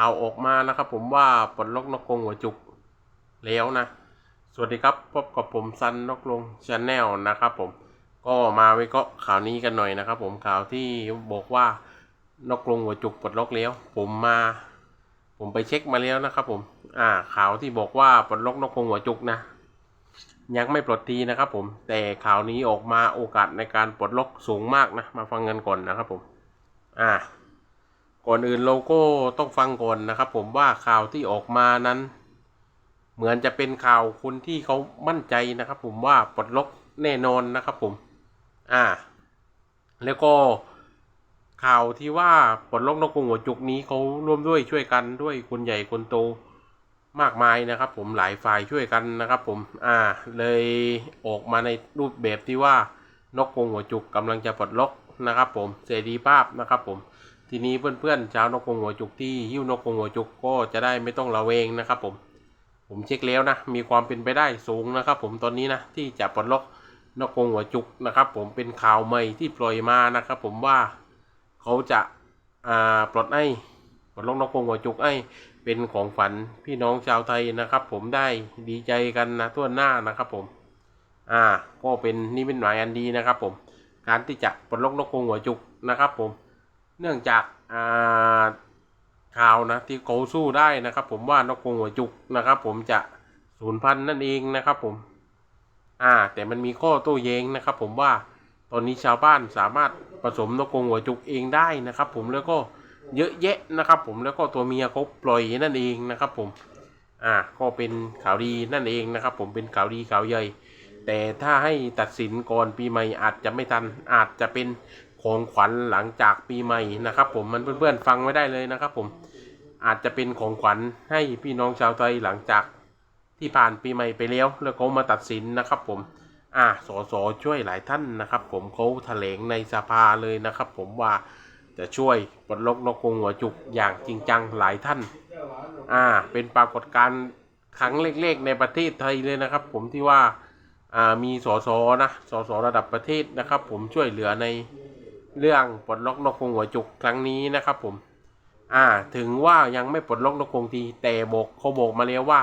ข่าวออกมานะครับ ผมว่าปลดล็อกนกกรงหัวจุกแล้วนะ สวัสดีครับพบกับผมซันนกลงชาแนลนะครับ ผมก็มาวิเคราะห์ข่าวนี้กันหน่อยนะครับ ผมข่าวที่บอกว่านกกรงหัวจุกปลดล็อกแล้ว ผมมา ผมไปเช็คมาแล้วนะครับ ผม อ่าข่าวที่บอกว่าปลดล็อกนกกรงหัวจุกนะ ยังไม่ปลดทีนะครับ ผม แต่ข่าวนี้ออกมาโอกาสในการปลดล็อกสูงมากนะ มาฟังกันก่อนนะครับ ผม อ่า ก่อนอื่นโลโก้ต้องฟังก่อนนะครับ ผมว่าข่าวที่ออกมานั้น เหมือนจะเป็นข่าวคนที่เขามั่นใจนะครับ ผมว่าปลดล็อกแน่นอนนะครับ ผม อ่า แล้วก็ข่าวที่ว่าปลดล็อกนกกงหัวจุกนี้เขาร่วมด้วยช่วยกันด้วยคนใหญ่คนโตมากมายนะครับ ผมหลายฝ่ายช่วยกันนะครับ ผม อ่า เลยออกมาในรูปแบบที่ว่านกกงหัวจุกกำลังจะปลดล็อกนะครับ ผมเสรีภาพนะครับ ผม ทีนี้เพื่อนๆชาวนกกงหัวจุกที่หิ้วนกกงหัวจุกก็จะได้ไม่ต้องระเวงนะครับผมผมเช็คแล้วนะมีความเป็นไปได้สูงนะครับ ผมตอนนี้นะที่จะปลดล็อกนกกงหัวจุกนะครับ ผมเป็นข่าวใหม่ที่ปล่อยมานะครับ ผมว่าเขาจะอ่าปลดให้ปลดล็อกนกกงหัวจุกให้เป็นของฝันพี่น้องชาวไทยนะครับ ผมได้ดีใจกันนะทั่วหน้านะครับผมอ่าก็เป็นนี่เป็นหมายอันดีนะครับ ผมการที่จะปลดล็อกนกกงหัวจุกนะครับ ผม เนื่องจากข่าวนะที่เขาสู้ได้นะครับ ผมว่านกกงหัวจุกนะครับ ผมจะสูญพันธุ์นั่นเองนะครับ ผม อ่า แต่มันมีข้อโต้แย้งนะครับ ผมว่าตอนนี้ชาวบ้านสามารถผสมนกกงหัวจุกเองได้นะครับ ผมแล้วก็เยอะแยะนะครับ ผมแล้วก็ตัวเมียเขาปล่อยนั่นเองนะครับ ผม อ่า ก็เป็นข่าวดีนั่นเองนะครับ ผมเป็นข่าวดีข่าวใหญ่แต่ถ้าให้ตัดสินก่อนปีใหม่อาจจะไม่ทันอาจจะเป็น ของขวัญหลังจากปีใหม่นะครับ ผมมันเพื่อนๆฟังไว้ได้เลยนะครับ ผมอาจจะเป็นของขวัญให้พี่น้องชาวไทยหลังจากที่ผ่านปีใหม่ไปแล้ว แล้วเขามาตัดสินนะครับ ผมอ่าสสช่วยหลายท่านนะครับ ผมเขาแถลงในสภาเลยนะครับ ผมว่าจะช่วยปลดล็อกนกกงหัวจุกอย่างจริงจังหลายท่านอ่าเป็นปรากฏการณ์ครั้งเล็กๆในประเทศไทยเลยนะครับ ผมที่ว่าอ่ามีสสนะสสระดับประเทศนะครับ ผมช่วยเหลือใน เรื่องปลดล็อกนกกรงหัวจุกครั้งนี้นะครับผม อ่า ถึงว่ายังไม่ปลดล็อกนกกรงทีแต่บอกเขาบอกมาแล้วว่า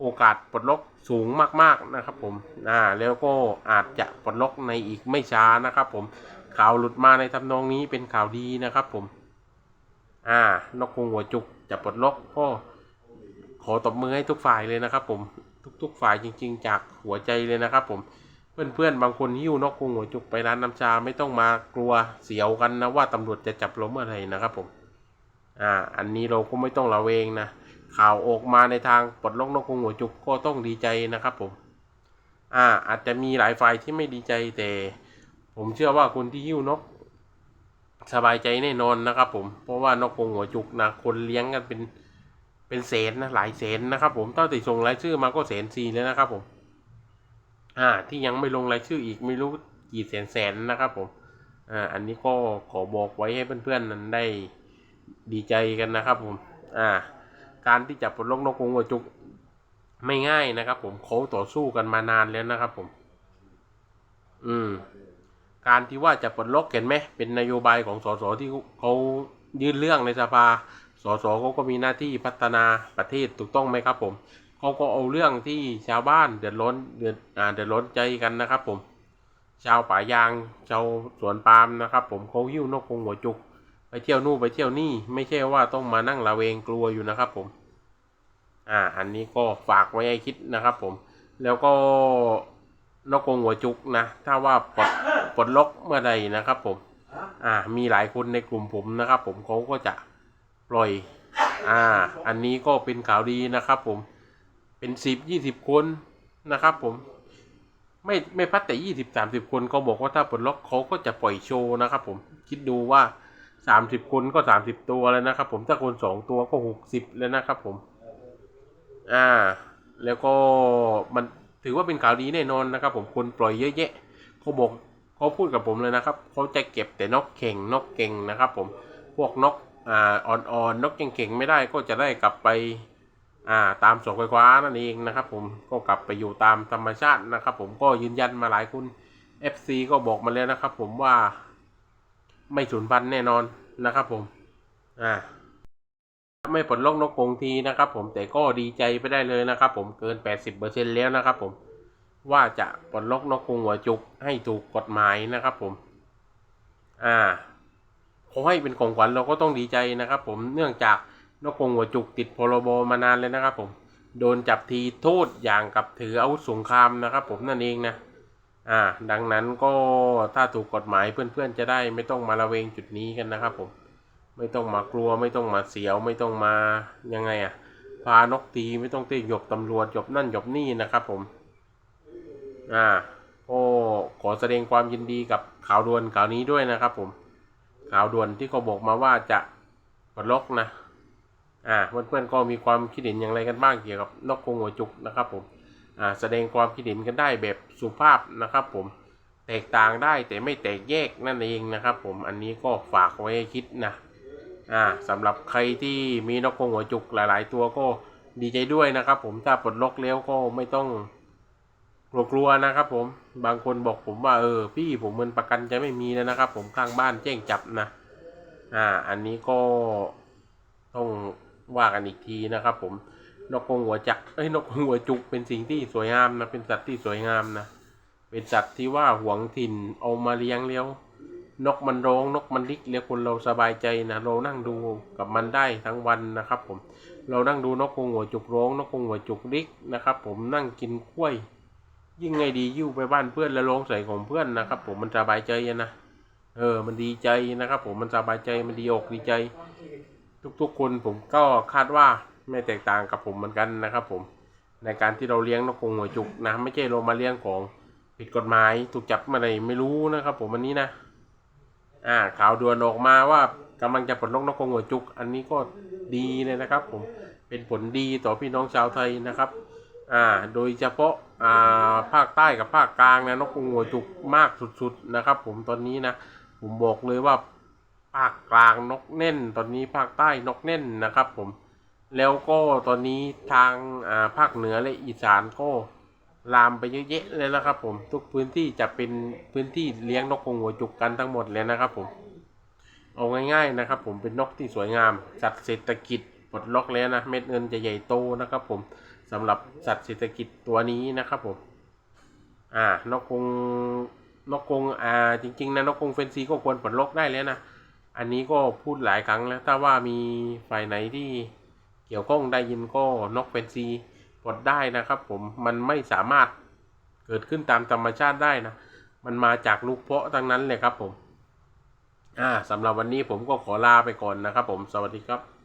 โอกาสปลดล็อกสูงมากๆนะครับ ผม อ่า แล้วก็อาจจะปลดล็อกในอีกไม่ช้านะครับผม ข่าวหลุดมาในทำนองนี้เป็นข่าวดีนะครับผม อ่า นกกรงหัวจุกจะปลดล็อกก็ขอตบมือให้ทุกฝ่ายเลยนะครับ ผม ทุก ๆ ฝ่ายจริง ๆ จากหัวใจเลยนะครับ ผม เพื่อนๆ บางคนหิ้วนกกรงหัวจุกไปร้านน้ำชาไม่ต้องมากลัวเสียวกันนะว่าตำรวจจะจับเราเมื่อไหร่นะครับผม อ่า อันนี้เราก็ไม่ต้องระเวงนะ ข่าวออกมาในทางปลดล็อกนกกรงหัวจุกก็ต้องดีใจนะครับผม อ่า อาจจะมีหลายฝ่ายที่ไม่ดีใจแต่ ผมเชื่อว่าคนที่หิ้วนก สบายใจแน่นอนนะครับผม เพราะว่านกกรงหัวจุกนะคนเลี้ยงกันเป็นเป็นแสนนะหลายแสนนะครับผมตั้งแต่ส่งรายชื่อมาก็แสนสี่แล้วนะครับผม อ่าที่ยังไม่ลงรายชื่ออีกไม่รู้กี่แสนแสนนะครับผมอ่าอันนี้ก็ขอบอกไว้ให้เพื่อนๆนั้นได้ดีใจกันนะครับผมอ่าการที่จะปลดล็อกนกกรงหัวจุกไม่ง่ายนะครับ ผมเขาต่อสู้กันมานานแล้วนะครับผม อืม การที่ว่าจะปลดล็อกเห็นไหมเป็นนโยบายของสสที่เขายื่นเรื่องในสภาสสเขาก็มีหน้าที่พัฒนาประเทศถูกต้องไหมครับผม เขาก็เอาเรื่องที่ชาวบ้านเดือดร้อนเดือดอ่าเดือดร้อนใจกันนะครับ ผม ชาวป่ายางชาวสวนปาล์มนะครับ ผมเขาหิ้วนกกรงหัวจุก ไปเที่ยวนู่นไปเที่ยวนี่ไม่ใช่ว่าต้องมานั่งระเวงกลัวอยู่นะครับ ผม อ่า อันนี้ก็ฝากไว้ให้คิดนะครับ ผม แล้วก็นกกรงหัวจุกนะถ้าว่าปลดปลดล็อกเมื่อใดนะครับ ผม อ่า มีหลายคนในกลุ่มผมนะครับ ผมเขาก็จะปล่อย อ่า อันนี้ก็เป็นข่าวดีนะครับ ผม เป็นสิบยี่สิบคนนะครับผมไม่ไม่พัดแต่ยี่สิบสามสิบคนเขาบอกว่าถ้าปลดล็อกเขาก็จะปล่อยโชว์นะครับผมคิดดูว่าสามสิบคนก็สามสิบตัวแล้วนะครับผมถ้าคนสองตัวก็หกสิบแล้วนะครับผม อ่า แล้วก็มันถือว่าเป็นข่าวดีแน่นอนนะครับ ผมคนปล่อยเยอะแยะเขาบอกเขาพูดกับผมเลยนะครับเขาจะเก็บแต่นกเข่งนกเก่งนะครับ ผมพวกนกอ่าอ่อนๆนกเก่งๆไม่ได้ก็จะได้กลับไป อ่าตามเสาไฟฟ้านั่นเองนะครับผมก็กลับไปอยู่ตามธรรมชาตินะครับ ผมก็ยืนยันมาหลายคน FC ก็บอกมาแล้วนะครับ ผมว่าไม่สูญพันธุ์แน่นอนนะครับผมอ่าไม่ไม่ปลล็อกนกกงทีนะครับ ผมแต่ก็ดีใจไปได้เลยนะครับ ผมเกิน 80%แล้วนะครับผมว่าจะปลดล็อกนกกรงหัวจุกให้ถูกกฎหมายนะครับผม อ่าขอให้เป็นของขวัญเราก็ต้องดีใจนะครับ ผม เนื่องจาก นกกงหัวจุกติดพรบมานานเลยนะครับผม โดนจับทีโทษอย่างกับถืออาวุธสงครามนะครับ ผมนั่นเองนะ อ่า ดังนั้นก็ถ้าถูกกฎหมายเพื่อนๆจะได้ไม่ต้องมาระเวงจุดนี้กันนะครับ ผม ไม่ต้องมากลัวไม่ต้องมาเสียว ไม่ต้องมายังไงอะพานกตีไม่ต้องตีหยบตำรวจหยบนั่นหยบนี่นะครับ ผม อ่าก็ขอแสดงความยินดีกับข่าวด่วนข่าวนี้ด้วยนะครับ ผมข่าวด่วนที่เขาบอกมาว่าจะปลดล็อกนะ อ่าเพื่อนๆก็มีความคิดเห็นอย่างไรกันบ้างเกี่ยวกับนกกรงหัวจุกนะครับผมอ่าแสดงความคิดเห็นกันได้แบบสุภาพนะครับผมแตกต่างได้แต่ไม่แตกแยกนั่นเองนะครับผมอันนี้ก็ฝากไว้ให้คิดนะอ่าสำหรับใครที่มีนกกรงหัวจุกหลาย ๆ ตัวก็ดีใจด้วยนะครับผมถ้าปลดล็อกแล้วก็ไม่ต้องกลัวๆนะครับผมบางคนบอกผมว่าเออพี่ผมเงินประกันจะไม่มีแล้วนะครับ ผมข้างบ้านแจ้งจับนะอ่าอันนี้ก็ต้อง ว่ากันอีกทีนะครับผมนกกงหัวจักเอ้ยนกกงหัวจุกเป็นสิ่งที่สวยงามนะเป็นสัตว์ที่สวยงามนะเป็นสัตว์ที่ว่าหวงถิ่นเอามาเลี้ยงเลี้ยวนกมันร้องนกมันลิกเลี้ยคนเราสบายใจนะเรานั่งดูกับมันได้ทั้งวันนะครับ ผม เรานั่งดูนกกงหัวจุกร้องนกกงหัวจุกลิกนะครับ ผมนั่งกินกล้วย ยิ่งไงดียิ้วไปบ้านเพื่อนแล้วร้องใส่ของเพื่อนนะครับ ผมมันสบายใจนะเออ มันดีใจนะครับ ผมมันสบายใจมันดีอกดีใจ ทุกๆคนผมก็คาดว่าไม่แตกต่างกับผมเหมือนกันนะครับ ผมในการที่เราเลี้ยงนกกรงหัวจุกนะ ไม่ใช่เรามาเลี้ยงของผิดกฎหมายถูกจับมาอะไรไม่รู้นะครับ ผมอันนี้นะ อ่าข่าวด่วนออกมาว่ากำลังจะปลดล็อกนกกรงหัวจุก อันนี้ก็ดีเลยนะครับ ผมเป็นผลดีต่อพี่น้องชาวไทยนะครับ อ่า โดยเฉพาะอ่าภาคใต้กับภาคกลางนะนกกรงหัวจุกมากสุดๆนะครับ ผมตอนนี้นะผมบอกเลยว่าาคกลางนกเน่น ตอนนี้ภาคใต้นกเน่นนะครับผม แล้วก็ตอนนี้ทางอ่าภาคเหนือและอีสานก็ลามไปเยอะแยะเลยนะครับผม ทุกพื้นที่จะเป็นพื้นที่เลี้ยงนกกรงหัวจุกกันทั้งหมดเลยนะครับผม เอาง่ายๆนะครับผมเป็นนกที่สวยงามสัตว์เศรษฐกิจปลดล็อกแล้วนะเม็ดเงินจะใหญ่โตนะครับผมสำหรับสัตว์เศรษฐกิจตัวนี้นะครับผม อ่านกกรงนกกรงอ่าจริงๆนะนกกรงเฟนซีก็ควรปลดล็อกได้แล้วนะ อันนี้ก็พูดหลายครั้งแล้ว ถ้าว่ามีฝ่ายไหนที่เกี่ยวข้องได้ยินก็นกเป็นซีปลดได้นะครับ ผมมันไม่สามารถเกิดขึ้นตามธรรมชาติได้นะ มันมาจากลูกเพาะทั้งนั้นเลยครับผม อ่าสำหรับวันนี้ผมก็ขอลาไปก่อนนะครับผม สวัสดีครับ